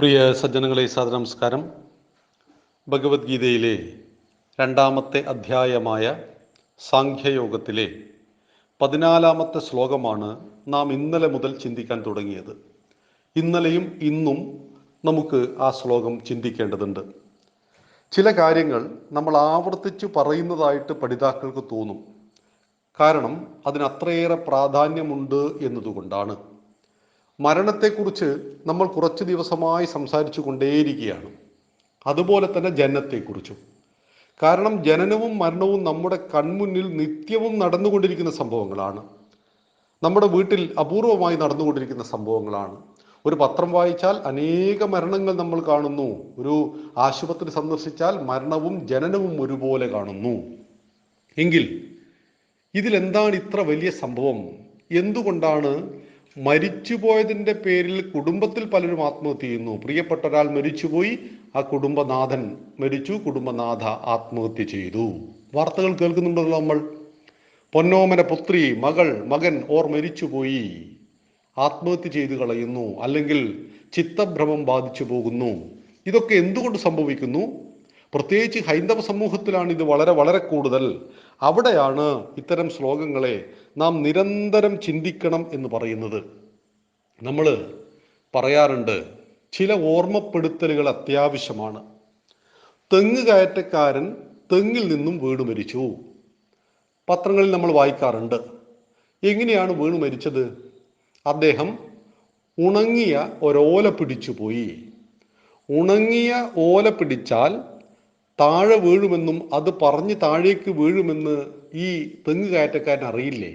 പ്രിയ സജ്ജനങ്ങളെ നമസ്കാരം. ഭഗവത്ഗീതയിലെ രണ്ടാമത്തെ അധ്യായമായ സാഖ്യയോഗത്തിലെ പതിനാലാമത്തെ ശ്ലോകമാണ് നാം ഇന്നലെ മുതൽ ചിന്തിക്കാൻ തുടങ്ങിയത്. ഇന്നലെയും ഇന്നും നമുക്ക് ആ ശ്ലോകം ചിന്തിക്കേണ്ടതുണ്ട്. ചില കാര്യങ്ങൾ നമ്മൾ ആവർത്തിച്ച് പറയുന്നതായിട്ട് പഠിതാക്കൾക്ക് തോന്നും. കാരണം അതിന് അത്രയേറെ പ്രാധാന്യമുണ്ട് എന്നതുകൊണ്ടാണ്. മരണത്തെക്കുറിച്ച് നമ്മൾ കുറച്ച് ദിവസമായി സംസാരിച്ചു കൊണ്ടേയിരിക്കുകയാണ്. അതുപോലെ തന്നെ ജനനത്തെക്കുറിച്ചും. കാരണം ജനനവും മരണവും നമ്മുടെ കൺമുന്നിൽ നിത്യവും നടന്നുകൊണ്ടിരിക്കുന്ന സംഭവങ്ങളാണ്. നമ്മുടെ വീട്ടിൽ അപൂർവമായി നടന്നുകൊണ്ടിരിക്കുന്ന സംഭവങ്ങളാണ്. ഒരു പത്രം വായിച്ചാൽ അനേക മരണങ്ങൾ നമ്മൾ കാണുന്നു. ഒരു ആശുപത്രി സന്ദർശിച്ചാൽ മരണവും ജനനവും ഒരുപോലെ കാണുന്നു. എങ്കിൽ ഇതിലെന്താണ് ഇത്ര വലിയ സംഭവം? എന്തുകൊണ്ടാണ് മരിച്ചുപോയതിന്റെ പേരിൽ കുടുംബത്തിൽ പലരും ആത്മഹത്യ ചെയ്യുന്നു. പ്രിയപ്പെട്ട ഒരാൾ മരിച്ചുപോയി. ആ കുടുംബനാഥൻ മരിച്ചു. കുടുംബനാഥ ആത്മഹത്യ ചെയ്തു. വാർത്തകൾ കേൾക്കുന്നുണ്ടല്ലോ നമ്മൾ. പൊന്നോമന പുത്രി മകൾ മകൻ ഓർ മരിച്ചുപോയി. ആത്മഹത്യ ചെയ്തു കളയുന്നു. അല്ലെങ്കിൽ ചിത്തഭ്രമം ബാധിച്ചു പോകുന്നു. ഇതൊക്കെ എന്തുകൊണ്ട് സംഭവിക്കുന്നു? പ്രത്യേകിച്ച് ഹൈന്ദവ സമൂഹത്തിലാണ് ഇത് വളരെ വളരെ കൂടുതൽ. അവിടെയാണ് ഇത്തരം ശ്ലോകങ്ങളെ നാം നിരന്തരം ചിന്തിക്കണം എന്ന് പറയുന്നത്. നമ്മൾ പറയാറുണ്ട് ചില ഓർമ്മപ്പെടുത്തലുകൾ അത്യാവശ്യമാണ്. തെങ്ങ് കയറ്റക്കാരൻ തെങ്ങിൽ നിന്നും വീണ് മരിച്ചു. പത്രങ്ങളിൽ നമ്മൾ വായിക്കാറുണ്ട് എങ്ങനെയാണ് വീണ് മരിച്ചത്? അദ്ദേഹം ഉണങ്ങിയ ഒരോല പിടിച്ചു പോയി ഉണങ്ങിയ ഓല പിടിച്ചാൽ താഴെ വീഴുമെന്നും അത് പറഞ്ഞ് താഴേക്ക് വീഴുമെന്ന് ഈ തെങ്ങ് കയറ്റക്കാരൻ അറിയില്ലേ?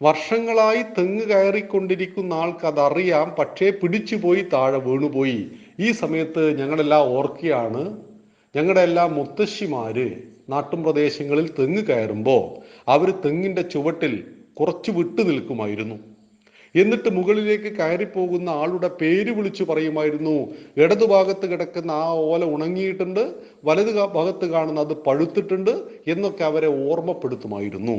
വർഷങ്ങളായി തെങ്ങ് കയറിക്കൊണ്ടിരിക്കുന്ന ആൾക്ക് അതറിയാം പക്ഷേ പിടിച്ചു പോയി താഴെ വീണുപോയി ഈ സമയത്ത് ഞങ്ങളെല്ലാം ഓർക്കുകയാണ് ഞങ്ങളുടെ എല്ലാ മുത്തശ്ശിമാര് നാട്ടും പ്രദേശങ്ങളിൽ തെങ്ങ് കയറുമ്പോൾ അവർ തെങ്ങിന്റെ ചുവട്ടിൽ കുറച്ച് വിട്ടു നിൽക്കുമായിരുന്നു. എന്നിട്ട് മുകളിലേക്ക് കയറിപ്പോകുന്ന ആളുടെ പേര് വിളിച്ചു പറയുമായിരുന്നു ഇടതു ഇടതുഭാഗത്ത് കിടക്കുന്ന ആ ഓല ഉണങ്ങിയിട്ടുണ്ട് വലത് ഭാഗത്ത് കാണുന്ന അത് പഴുത്തിട്ടുണ്ട് എന്നൊക്കെ അവരെ ഓർമ്മപ്പെടുത്തുമായിരുന്നു.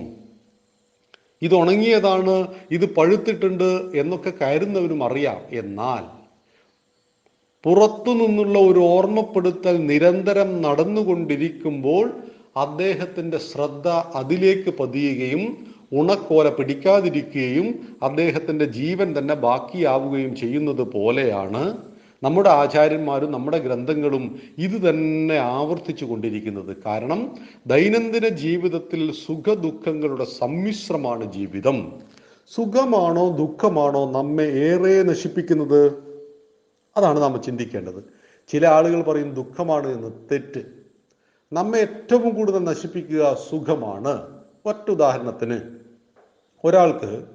ഇത് ഉണങ്ങിയതാണ് ഇത് പഴുത്തിട്ടുണ്ട് എന്നൊക്കെ കയറുന്നവരും അറിയാം. എന്നാൽ പുറത്തു നിന്നുള്ള ഒരു ഓർമ്മപ്പെടുത്തൽ നിരന്തരം നടന്നുകൊണ്ടിരിക്കുമ്പോൾ അദ്ദേഹത്തിന്റെ ശ്രദ്ധ അതിലേക്ക് പതിയുകയും ഉണക്കോല പിടിക്കാതിരിക്കുകയും അദ്ദേഹത്തിന്റെ ജീവൻ തന്നെ ബാക്കിയാവുകയും ചെയ്യുന്നത് പോലെയാണ് നമ്മുടെ ആചാര്യന്മാരും നമ്മുടെ ഗ്രന്ഥങ്ങളും ഇത് തന്നെ ആവർത്തിച്ചു കൊണ്ടിരിക്കുന്നത്. കാരണം ദൈനംദിന ജീവിതത്തിൽ സുഖ ദുഃഖങ്ങളുടെ സമ്മിശ്രമാണ് ജീവിതം. സുഖമാണോ ദുഃഖമാണോ നമ്മെ ഏറെ നശിപ്പിക്കുന്നത്? അതാണ് നമ്മൾ ചിന്തിക്കേണ്ടത്. ചില ആളുകൾ പറയും ദുഃഖമാണ് എന്ന് തെറ്റ്. നമ്മെ ഏറ്റവും കൂടുതൽ നശിപ്പിക്കുക സുഖമാണ്. ഒറ്റ ഉദാഹരണത്തിന് ഒരാൾക്ക്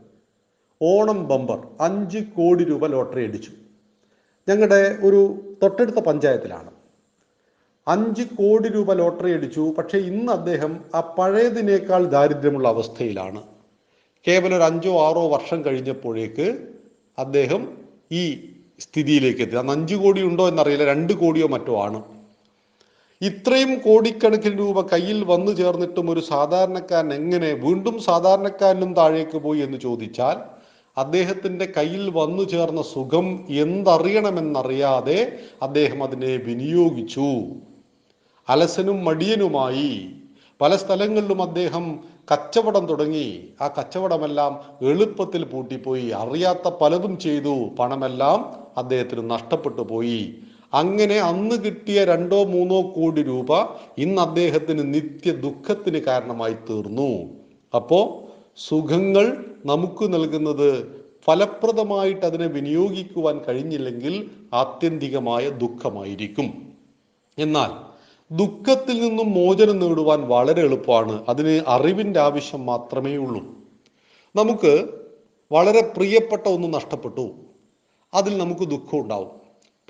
ഓണം ബമ്പർ അഞ്ച് കോടി രൂപ ലോട്ടറി അടിച്ചു. ഞങ്ങളുടെ ഒരു തൊട്ടടുത്ത പഞ്ചായത്തിലാണ്. അഞ്ച് കോടി രൂപ ലോട്ടറി അടിച്ചു. പക്ഷേ ഇന്ന് അദ്ദേഹം ആ പഴയതിനേക്കാൾ ദാരിദ്ര്യമുള്ള അവസ്ഥയിലാണ്. കേവലം ഒരു അഞ്ചോ ആറോ വർഷം കഴിഞ്ഞപ്പോഴേക്ക് അദ്ദേഹം ഈ സ്ഥിതിയിലേക്ക് എത്തി. അന്ന് അഞ്ച് കോടി ഉണ്ടോ എന്നറിയില്ല. രണ്ട് കോടിയോ മറ്റോ ആണ്. ഇത്രയും കോടിക്കണക്കിന് രൂപ കയ്യിൽ വന്നു ചേർന്നിട്ടും ഒരു സാധാരണക്കാരൻ എങ്ങനെ വീണ്ടും സാധാരണക്കാരനും താഴേക്ക് പോയി എന്ന് ചോദിച്ചാൽ അദ്ദേഹത്തിന്റെ കയ്യിൽ വന്നു ചേർന്ന സുഖം എന്തറിയണമെന്നറിയാതെ അദ്ദേഹം അതിനെ വിനിയോഗിച്ചു. അലസനും മടിയനുമായി പല സ്ഥലങ്ങളിലും അദ്ദേഹം കച്ചവടം തുടങ്ങി. ആ കച്ചവടമെല്ലാം എളുപ്പത്തിൽ പൂട്ടിപ്പോയി. അറിയാത്ത പലതും ചെയ്തു. പണമെല്ലാം അദ്ദേഹത്തിന് നഷ്ടപ്പെട്ടു പോയി. അങ്ങനെ അന്ന് കിട്ടിയ രണ്ടോ മൂന്നോ കോടി രൂപ ഇന്ന് അദ്ദേഹത്തിന് നിത്യ ദുഃഖത്തിന് കാരണമായി തീർന്നു. അപ്പോ സുഖങ്ങൾ നമുക്ക് നൽകുന്നത് ഫലപ്രദമായിട്ട് അതിനെ വിനിയോഗിക്കുവാൻ കഴിഞ്ഞില്ലെങ്കിൽ ആത്യന്തികമായ ദുഃഖമായിരിക്കും. എന്നാൽ ദുഃഖത്തിൽ നിന്നും മോചനം നേടുവാൻ വളരെ എളുപ്പമാണ്. അതിന് അറിവിന്റെ ആവശ്യം മാത്രമേ ഉള്ളൂ. നമുക്ക് വളരെ പ്രിയപ്പെട്ട ഒന്ന് നഷ്ടപ്പെട്ടു. അതിൽ നമുക്ക് ദുഃഖം ഉണ്ടാവും.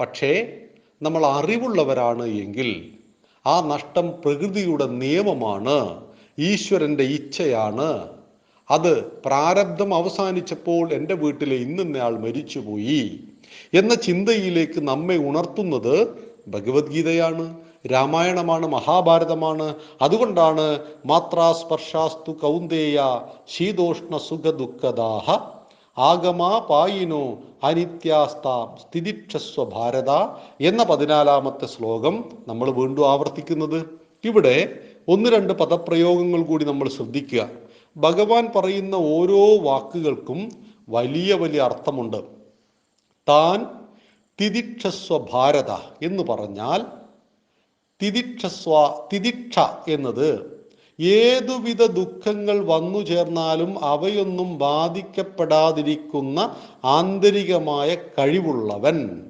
പക്ഷേ നമ്മൾ അറിവുള്ളവരാണ് എങ്കിൽ ആ നഷ്ടം പ്രകൃതിയുടെ നിയമമാണ് ഈശ്വരന്റെ ഇച്ഛയാണ്. അത് പ്രാരബ്ധം അവസാനിച്ചപ്പോൾ എന്റെ വീട്ടിലെ ഇന്നയാൾ മരിച്ചുപോയി എന്ന ചിന്തയിലേക്ക് നമ്മെ ഉണർത്തുന്നത് ഭഗവത്ഗീതയാണ് രാമായണമാണ് മഹാഭാരതമാണ്. അതുകൊണ്ടാണ് മാത്രാസ്പർശാസ്തു കൗന്ദേയ ശീതോഷ്ണ സുഖ ദുഃഖദാഹ ആഗമാ പായിനോ അനിത്യാസ്താം സ്ഥിതിക്ഷസ്വ ഭാരത എന്ന പതിനാലാമത്തെ ശ്ലോകം നമ്മൾ വീണ്ടും ആവർത്തിക്കുന്നത്. ഇവിടെ ഒന്ന് രണ്ട് പദപ്രയോഗങ്ങൾ കൂടി നമ്മൾ ശ്രദ്ധിക്കുക. ഭഗവാൻ പറയുന്ന ഓരോ വാക്കുകൾക്കും വലിയ വലിയ അർത്ഥമുണ്ട്. താൻ തിദിക്ഷസ്വ ഭാരത എന്ന് പറഞ്ഞാൽ തിദിക്ഷസ്വ തിദിക്ഷ എന്നത് ഏതുവിധ ദുഃഖങ്ങൾ വന്നു ചേർന്നാലും അവയൊന്നും ബാധിക്കപ്പെടാതിരിക്കുന്ന ആന്തരികമായ കഴിവുള്ളവൻ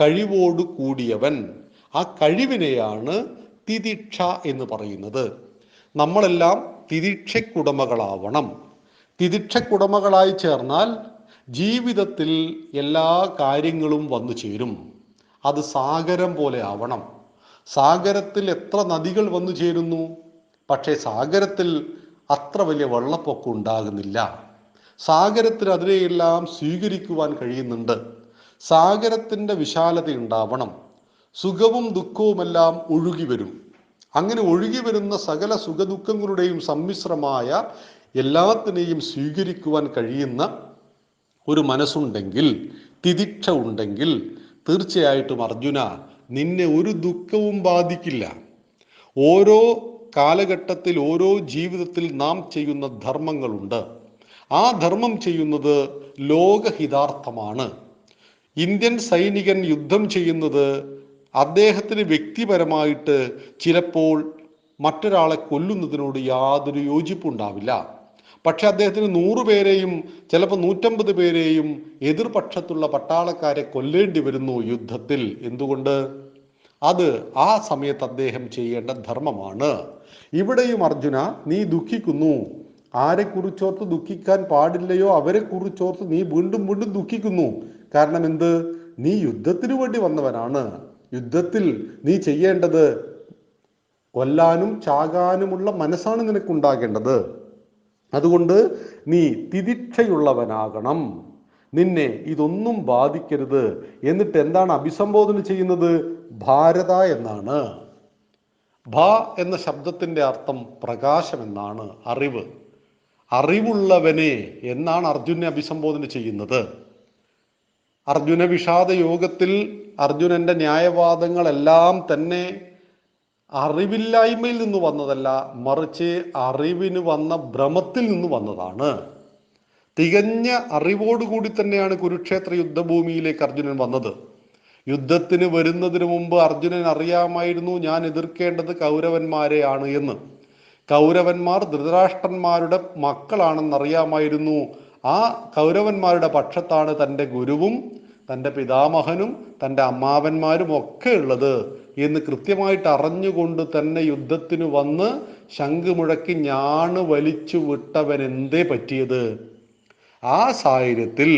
കഴിവോട് കൂടിയവൻ. ആ കഴിവിനെയാണ് തിദിക്ഷ എന്ന് പറയുന്നത്. നമ്മളെല്ലാം തിദിക്ഷയ്ക്കുടമകളാവണം. തിദിക്ഷയ്ക്കുടമകളായി ചേർന്നാൽ ജീവിതത്തിൽ എല്ലാ കാര്യങ്ങളും വന്നു ചേരും. അത് സാഗരം പോലെ ആവണം. സാഗരത്തിൽ എത്ര നദികൾ വന്നു ചേരുന്നു? പക്ഷേ സാഗരത്തിൽ അത്ര വലിയ വെള്ളപ്പൊക്കം ഉണ്ടാകുന്നില്ല. സാഗരത്തിൽ അതിനെയെല്ലാം സ്വീകരിക്കുവാൻ കഴിയുന്നുണ്ട്. സാഗരത്തിന്റെ വിശാലത ഉണ്ടാവണം. സുഖവും ദുഃഖവുമെല്ലാം ഒഴുകി വരും. അങ്ങനെ ഒഴുകി വരുന്ന സകല സുഖദുഃഖങ്ങളുടെയും സമ്മിശ്രമായ എല്ലാത്തിനെയും സ്വീകരിക്കുവാൻ കഴിയുന്ന ഒരു മനസ്സുണ്ടെങ്കിൽ തിദിക്ഷ ഉണ്ടെങ്കിൽ തീർച്ചയായിട്ടും അർജുന നിന്നെ ഒരു ദുഃഖവും ബാധിക്കില്ല. ഓരോ കാലഘട്ടത്തിൽ ഓരോ ജീവിതത്തിൽ നാം ചെയ്യുന്ന ധർമ്മങ്ങളുണ്ട്. ആ ധർമ്മം ചെയ്യുന്നത് ലോകഹിതാർത്ഥമാണ്. ഇന്ത്യൻ സൈനികൻ യുദ്ധം ചെയ്യുന്നത് അദ്ദേഹത്തിന് വ്യക്തിപരമായിട്ട് ചിലപ്പോൾ മറ്റൊരാളെ കൊല്ലുന്നതിനോട് യാതൊരു യോജിപ്പുണ്ടാവില്ല പക്ഷെ അദ്ദേഹത്തിന് നൂറ് പേരെയും ചിലപ്പോൾ നൂറ്റമ്പത് പേരെയും എതിർപക്ഷത്തുള്ള പട്ടാളക്കാരെ കൊല്ലേണ്ടി വരുന്നു യുദ്ധത്തിൽ. എന്തുകൊണ്ട്? അത് ആ സമയത്ത് അദ്ദേഹം ചെയ്യേണ്ട ധർമ്മമാണ്. ഇവിടെയും അർജുന നീ ദുഃഖിക്കുന്നു. ആരെ കുറിച്ചോർത്ത് ദുഃഖിക്കാൻ പാടില്ലയോ അവരെ കുറിച്ചോർത്ത് നീ വീണ്ടും വീണ്ടും ദുഃഖിക്കുന്നു. കാരണം എന്ത്? നീ യുദ്ധത്തിനു വേണ്ടി വന്നവനാണ്. യുദ്ധത്തിൽ നീ ചെയ്യേണ്ടത് കൊല്ലാനും ചാകാനുമുള്ള മനസ്സാണ് നിനക്കുണ്ടാകേണ്ടത്. അതുകൊണ്ട് നീ തിദിക്ഷയുള്ളവനാകണം. നിന്നെ ഇതൊന്നും ബാധിക്കരുത്. എന്നിട്ട് എന്താണ് അഭിസംബോധന ചെയ്യുന്നത്? ഭാരത എന്നാണ്. ഭ എന്ന ശബ്ദത്തിന്റെ അർത്ഥം പ്രകാശം എന്നാണ് അറിവ്. അറിവുള്ളവനെ എന്നാണ് അർജുനെ അഭിസംബോധന ചെയ്യുന്നത്. അർജുന വിഷാദ യോഗത്തിൽ അർജുനന്റെ ന്യായവാദങ്ങളെല്ലാം തന്നെ അറിവില്ലായ്മയിൽ നിന്ന് വന്നതല്ല മറിച്ച് അറിവിന് വന്ന ഭ്രമത്തിൽ നിന്ന് വന്നതാണ്. തികഞ്ഞ അറിവോടുകൂടി തന്നെയാണ് കുരുക്ഷേത്ര യുദ്ധഭൂമിയിലേക്ക് അർജുനൻ വന്നത്. യുദ്ധത്തിന് വരുന്നതിന് മുമ്പ് അർജുനൻ അറിയാമായിരുന്നു ഞാൻ എതിർക്കേണ്ടത് കൗരവന്മാരെയാണ് എന്ന്. കൗരവന്മാർ ധൃതരാഷ്ട്രന്മാരുടെ മക്കളാണെന്നറിയാമായിരുന്നു ആ കൗരവന്മാരുടെ പക്ഷത്താണ് തന്റെ ഗുരുവും തന്റെ പിതാമഹനും തന്റെ അമ്മാവന്മാരും ഒക്കെ ഉള്ളത് എന്ന് കൃത്യമായിട്ട് അറിഞ്ഞുകൊണ്ട് തന്നെ യുദ്ധത്തിന് വന്ന് ശംഖ് മുഴക്കി ഞാണ് വലിച്ചു വിട്ടവൻ എന്തേ പറ്റിയത്? ആ സാഹചര്യത്തിൽ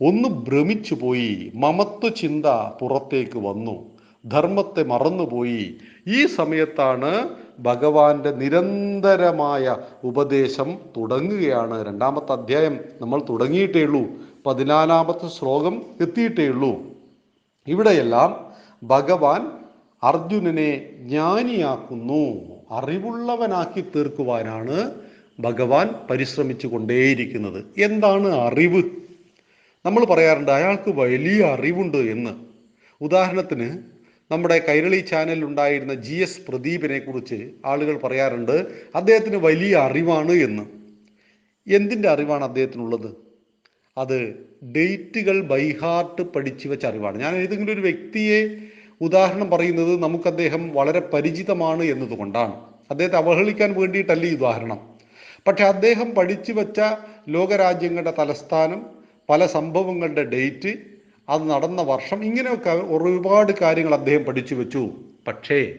ഒന്ന് ഭ്രമിച്ചു പോയി മമത്വ ചിന്ത പുറത്തേക്ക് വന്നു. ധർമ്മത്തെ മറന്നുപോയി. ഈ സമയത്താണ് ഭഗവാന്റെ നിരന്തരമായ ഉപദേശം തുടങ്ങുകയാണ്. രണ്ടാമത്തെ അധ്യായം നമ്മൾ തുടങ്ങിയിട്ടേ ഉള്ളൂ. പതിനാലാമത്തെ ശ്ലോകം എത്തിയിട്ടേ ഉള്ളൂ. ഇവിടെയെല്ലാം ഭഗവാൻ അർജുനനെ ജ്ഞാനിയാക്കുന്നു. അറിവുള്ളവനാക്കി തീർക്കുവാനാണ് ഭഗവാൻ പരിശ്രമിച്ചു കൊണ്ടേയിരിക്കുന്നത് എന്താണ് അറിവ്? നമ്മൾ പറയാറുണ്ട് അയാൾക്ക് വലിയ അറിവുണ്ട് എന്ന്. ഉദാഹരണത്തിന് നമ്മുടെ കൈരളി ചാനലിൽ ഉണ്ടായിരുന്ന ജി എസ് പ്രദീപിനെ കുറിച്ച് ആളുകൾ പറയാറുണ്ട് അദ്ദേഹത്തിന് വലിയ അറിവാണ് എന്ന്. എന്തിന്റെ അറിവാണ് അദ്ദേഹത്തിനുള്ളത്? അത് ഡേറ്റുകൾ ബൈഹാർട്ട് പഠിച്ചു വെച്ച അറിവാണ്. ഞാൻ ഏതെങ്കിലും ഒരു വ്യക്തിയെ ഉദാഹരണം പറയുന്നത് നമുക്ക് അദ്ദേഹം വളരെ പരിചിതമാണ് എന്നതുകൊണ്ടാണ്. അദ്ദേഹത്തെ അവഹേളിക്കാൻ വേണ്ടിയിട്ടല്ല ഈ ഉദാഹരണം. പക്ഷെ അദ്ദേഹം പഠിച്ചു വെച്ച ലോകരാജ്യങ്ങളുടെ തലസ്ഥാനം പല സംഭവങ്ങളുടെ ഡേറ്റ് അത് നടന്ന വർഷം ഇങ്ങനെയൊക്കെ ഒരുപാട് കാര്യങ്ങൾ അദ്ദേഹം പഠിച്ചു വെച്ചു. പക്ഷേ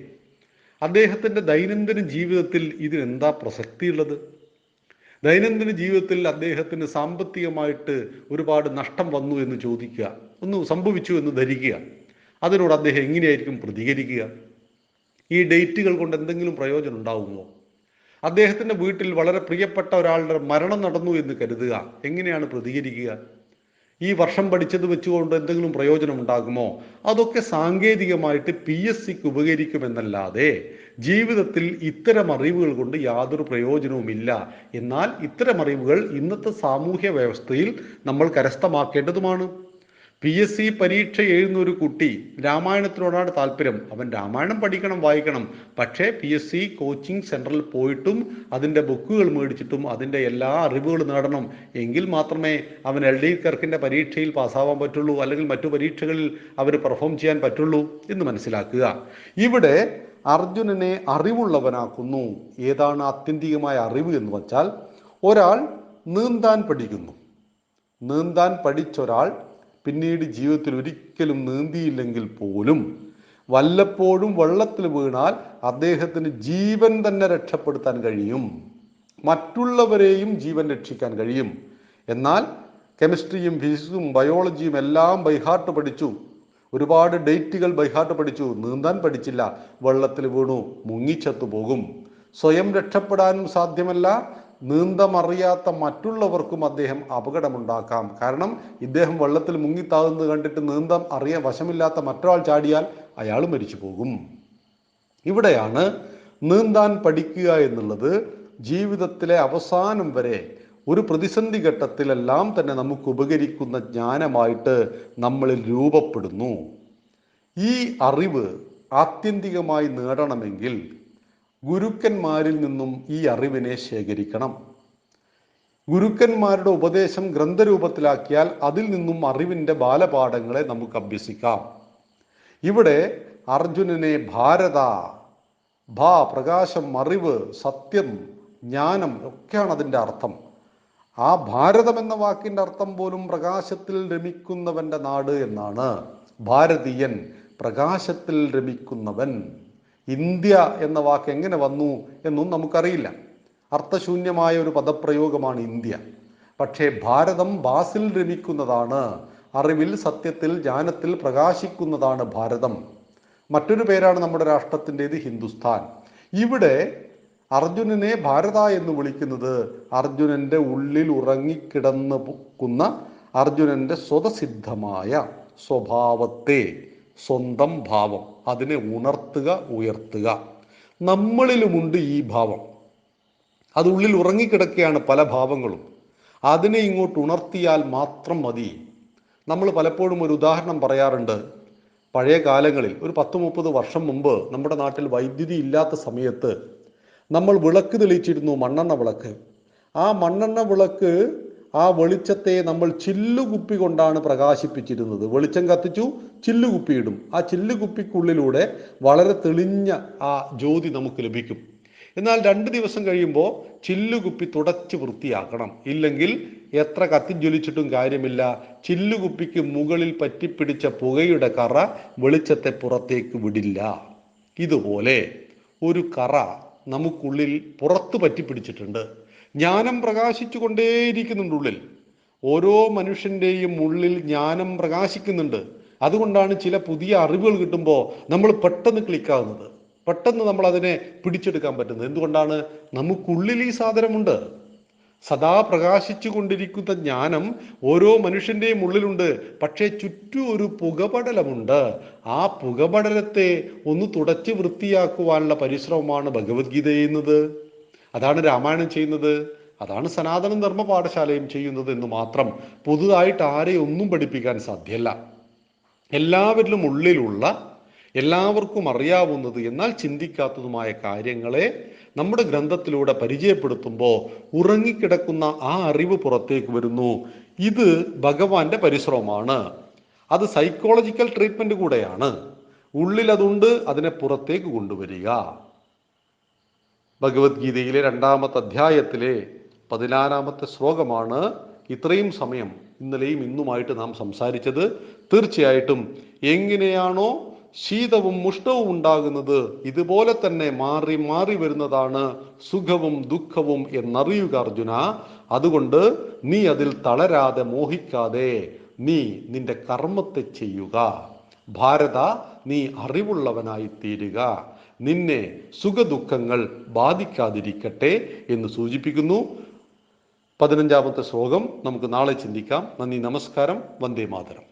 അദ്ദേഹത്തിന്റെ ദൈനംദിന ജീവിതത്തിൽ ഇതിനെന്താ പ്രസക്തിയുള്ളത്? ദൈനംദിന ജീവിതത്തിൽ അദ്ദേഹത്തിന് സാമ്പത്തികമായിട്ട് ഒരുപാട് നഷ്ടം വന്നു എന്ന് ചോദിക്കുക ഒന്ന് സംഭവിച്ചു എന്ന് ധരിക്കുക അതിനോട് അദ്ദേഹം എങ്ങനെയായിരിക്കും പ്രതികരിക്കുക? ഈ ഡേറ്റുകൾ കൊണ്ട് എന്തെങ്കിലും പ്രയോജനം ഉണ്ടാവുമോ? അദ്ദേഹത്തിന്റെ വീട്ടിൽ വളരെ പ്രിയപ്പെട്ട ഒരാളുടെ മരണം നടന്നു എന്ന് കരുതുക എങ്ങനെയാണ് പ്രതികരിക്കുക? ഈ വർഷം പഠിച്ചത് വെച്ചുകൊണ്ട് എന്തെങ്കിലും പ്രയോജനം ഉണ്ടാകുമോ അതൊക്കെ സാങ്കേതികമായിട്ട് പി എസ് സിക്ക് ഉപകരിക്കുമെന്നല്ലാതെ ജീവിതത്തിൽ ഇത്തരം അറിവുകൾ കൊണ്ട് യാതൊരു പ്രയോജനവുമില്ല. എന്നാൽ ഇത്തരം അറിവുകൾ ഇന്നത്തെ സാമൂഹ്യ വ്യവസ്ഥയിൽ നമ്മൾ കരസ്ഥമാക്കേണ്ടതുമാണ്. പി എസ് സി പരീക്ഷ എഴുതുന്ന ഒരു കുട്ടി രാമായണത്തിനോടാണ് താല്പര്യം. അവൻ രാമായണം പഠിക്കണം വായിക്കണം. പക്ഷേ പി എസ് സി കോച്ചിങ് സെന്ററിൽ പോയിട്ടും അതിന്റെ ബുക്കുകൾ മേടിച്ചിട്ടും അതിന്റെ എല്ലാ അറിവുകളും നേടണം. എങ്കിൽ മാത്രമേ അവൻ എൽ ഡി കർക്കിന്റെ പരീക്ഷയിൽ പാസ്സാവാൻ പറ്റുള്ളൂ അല്ലെങ്കിൽ മറ്റു പരീക്ഷകളിൽ അവർ പെർഫോം ചെയ്യാൻ പറ്റുള്ളൂ എന്ന് മനസ്സിലാക്കുക. ഇവിടെ അർജുനനെ അറിവുള്ളവനാക്കുന്നു. ഏതാണ് ആത്യന്തികമായ അറിവ് എന്ന് വച്ചാൽ ഒരാൾ നീന്താൻ പഠിക്കുന്നു. നീന്താൻ പഠിച്ചൊരാൾ പിന്നീട് ജീവിതത്തിൽ ഒരിക്കലും നീന്തിയില്ലെങ്കിൽ പോലും വല്ലപ്പോഴും വെള്ളത്തിൽ വീണാൽ അദ്ദേഹത്തിന് ജീവൻ തന്നെ രക്ഷപ്പെടുത്താൻ കഴിയും. മറ്റുള്ളവരെയും ജീവൻ രക്ഷിക്കാൻ കഴിയും. എന്നാൽ കെമിസ്ട്രിയും ഫിസിക്സും ബയോളജിയും എല്ലാം ബൈഹാർട്ട് പഠിച്ചു. ഒരുപാട് ഡേറ്റുകൾ ബൈഹാർട്ട് പഠിച്ചു. നീന്താൻ പഠിച്ചില്ല. വെള്ളത്തിൽ വീണു. മുങ്ങിച്ചത്തു പോകും. സ്വയം രക്ഷപ്പെടാനും സാധ്യമല്ല. നീന്തമറിയാത്ത മറ്റുള്ളവർക്കും അദ്ദേഹം അപകടമുണ്ടാക്കാം. കാരണം ഇദ്ദേഹം വെള്ളത്തിൽ മുങ്ങിത്താകുന്നത് കണ്ടിട്ട് നീന്തം അറിയാൻ വശമില്ലാത്ത മറ്റൊരാൾ ചാടിയാൽ അയാൾ മരിച്ചു പോകും. ഇവിടെയാണ് നീന്താൻ പഠിക്കുക എന്നുള്ളത് ജീവിതത്തിലെ അവസാനം വരെ ഒരു പ്രതിസന്ധി ഘട്ടത്തിലെല്ലാം തന്നെ നമുക്ക് ഉപകരിക്കുന്ന ജ്ഞാനമായിട്ട് നമ്മളിൽ രൂപപ്പെടുന്നു. ഈ അറിവ് ആത്യന്തികമായി നേടണമെങ്കിൽ ഗുരുക്കന്മാരിൽ നിന്നും ഈ അറിവിനെ ശേഖരിക്കണം. ഗുരുക്കന്മാരുടെ ഉപദേശം ഗ്രന്ഥരൂപത്തിലാക്കിയാൽ അതിൽ നിന്നും അറിവിന്റെ ബാലപാഠങ്ങളെ നമുക്ക് അഭ്യസിക്കാം. ഇവിടെ അർജുനനെ ഭാരത ഭാ പ്രകാശം അറിവ് സത്യം ജ്ഞാനം ഒക്കെയാണ് അതിന്റെ അർത്ഥം. ആ ഭാരതം എന്ന വാക്കിന്റെ അർത്ഥം പോലും പ്രകാശത്തിൽ രമിക്കുന്നവന്റെ നാട് എന്നാണ്. ഭാരതീയൻ പ്രകാശത്തിൽ രമിക്കുന്നവൻ. ഇന്ത്യ എന്ന വാക്ക് എങ്ങനെ വന്നു എന്നും നമുക്കറിയില്ല. അർത്ഥശൂന്യമായ ഒരു പദപ്രയോഗമാണ് ഇന്ത്യ. പക്ഷേ ഭാരതം ബാസിൽ രമിക്കുന്നതാണ് അറിവിൽ സത്യത്തിൽ ജ്ഞാനത്തിൽ പ്രകാശിക്കുന്നതാണ് ഭാരതം. മറ്റൊരു പേരാണ് നമ്മുടെ രാഷ്ട്രത്തിന്റെ ഹിന്ദുസ്ഥാൻ. ഇവിടെ അർജുനനെ ഭാരത എന്ന് വിളിക്കുന്നത് അർജുനന്റെ ഉള്ളിൽ ഉറങ്ങിക്കിടന്ന് പൊക്കുന്ന അർജുനന്റെ സ്വതസിദ്ധമായ സ്വഭാവത്തെ സ്വന്തം ഭാവം അതിനെ ഉണർത്തുക ഉയർത്തുക. നമ്മളിലുമുണ്ട് ഈ ഭാവം. അത് ഉള്ളിൽ ഉറങ്ങിക്കിടക്കുകയാണ് പല ഭാവങ്ങളും. അതിനെ ഇങ്ങോട്ട് ഉണർത്തിയാൽ മാത്രം മതി. നമ്മൾ പലപ്പോഴും ഒരു ഉദാഹരണം പറയാറുണ്ട്. പഴയ കാലങ്ങളിൽ ഒരു പത്ത് മുപ്പത് വർഷം മുമ്പ് നമ്മുടെ നാട്ടിൽ വൈദ്യുതി ഇല്ലാത്ത സമയത്ത് നമ്മൾ വിളക്ക് തെളിയിച്ചിരുന്നു മണ്ണെണ്ണ വിളക്ക്. ആ മണ്ണെണ്ണ വിളക്ക് ആ വെളിച്ചത്തെ നമ്മൾ ചില്ലുകുപ്പി കൊണ്ടാണ് പ്രകാശിപ്പിച്ചിരുന്നത്. വെളിച്ചം കത്തിച്ചു ചില്ലുകുപ്പിയിടും. ആ ചില്ലുകുപ്പിക്കുള്ളിലൂടെ വളരെ തെളിഞ്ഞ ആ ജ്യോതി നമുക്ക് ലഭിക്കും. എന്നാൽ രണ്ട് ദിവസം കഴിയുമ്പോൾ ചില്ലുകുപ്പി തുടച്ച് വൃത്തിയാക്കണം. ഇല്ലെങ്കിൽ എത്ര കത്തിജ്വലിച്ചിട്ടും കാര്യമില്ല. ചില്ലുകുപ്പിക്ക് മുകളിൽ പറ്റിപ്പിടിച്ച പുകയുടെ കറ വെളിച്ചത്തെ പുറത്തേക്ക് വിടില്ല. ഇതുപോലെ ഒരു കറ നമുക്കുള്ളിൽ പുറത്ത് പറ്റിപ്പിടിച്ചിട്ടുണ്ട്. ജ്ഞാനം പ്രകാശിച്ചു കൊണ്ടേയിരിക്കുന്നുണ്ട് ഉള്ളിൽ. ഓരോ മനുഷ്യന്റെയും ഉള്ളിൽ ജ്ഞാനം പ്രകാശിക്കുന്നുണ്ട്. അതുകൊണ്ടാണ് ചില പുതിയ അറിവുകൾ കിട്ടുമ്പോൾ നമ്മൾ പെട്ടെന്ന് ക്ലിക്കാവുന്നത്. പെട്ടെന്ന് നമ്മൾ അതിനെ പിടിച്ചെടുക്കാൻ പറ്റുന്നത്. എന്തുകൊണ്ടാണ്? നമുക്കുള്ളിൽ ഈ സാധനമുണ്ട്. സദാ പ്രകാശിച്ചു കൊണ്ടിരിക്കുന്ന ജ്ഞാനം ഓരോ മനുഷ്യന്റെയും ഉള്ളിലുണ്ട്. പക്ഷേ ചുറ്റും ഒരു പുകപടലമുണ്ട്. ആ പുകപടലത്തെ ഒന്ന് തുടച്ച് വൃത്തിയാക്കുവാനുള്ള പരിശ്രമമാണ് ഭഗവത്ഗീത ചെയ്യുന്നത്. അതാണ് രാമായണം ചെയ്യുന്നത്. അതാണ് സനാതന ധർമ്മ പാഠശാലയും ചെയ്യുന്നത് എന്ന് മാത്രം പുതുതായിട്ട് ആരെയും ഒന്നും പഠിപ്പിക്കാൻ സാധ്യമല്ല എല്ലാവരിലും ഉള്ളിലുള്ള എല്ലാവർക്കും അറിയാവുന്നത് എന്നാൽ ചിന്തിക്കാത്തതുമായ കാര്യങ്ങളെ നമ്മുടെ ഗ്രന്ഥത്തിലൂടെ പരിചയപ്പെടുത്തുമ്പോൾ ഉറങ്ങിക്കിടക്കുന്ന ആ അറിവ് പുറത്തേക്ക് വരുന്നു. ഇത് ഭഗവാന്റെ പരിശ്രമമാണ്. അത് സൈക്കോളജിക്കൽ ട്രീറ്റ്മെന്റ് കൂടെയാണ്. ഉള്ളിൽ അതുണ്ട് അതിനെ പുറത്തേക്ക് കൊണ്ടുവരിക. ഭഗവത്ഗീതയിലെ രണ്ടാമത്തെ അധ്യായത്തിലെ പതിനാലാമത്തെ ശ്ലോകമാണ് ഇത്രയും സമയം ഇന്നലെയും ഇന്നുമായിട്ട് നാം സംസാരിച്ചത്. തീർച്ചയായിട്ടും എങ്ങനെയാണോ ശീതവും മുഷ്ടവും ഉണ്ടാകുന്നത് ഇതുപോലെ തന്നെ മാറി മാറി വരുന്നതാണ് സുഖവും ദുഃഖവും എന്നറിയുക അർജുന. അതുകൊണ്ട് നീ അതിൽ തളരാതെ മോഹിക്കാതെ നീ നിന്റെ കർമ്മത്തെ ചെയ്യുക. ഭാരത നീ അറിവുള്ളവനായി തീരുക നിന്നെ സുഖദുഃഖങ്ങൾ ബാധിക്കാതിരിക്കട്ടെ എന്ന് സൂചിപ്പിക്കുന്നു. പതിനഞ്ചാമത്തെ ശ്ലോകം നമുക്ക് നാളെ ചിന്തിക്കാം. നന്ദി നമസ്കാരം. വന്ദേ മാതരം.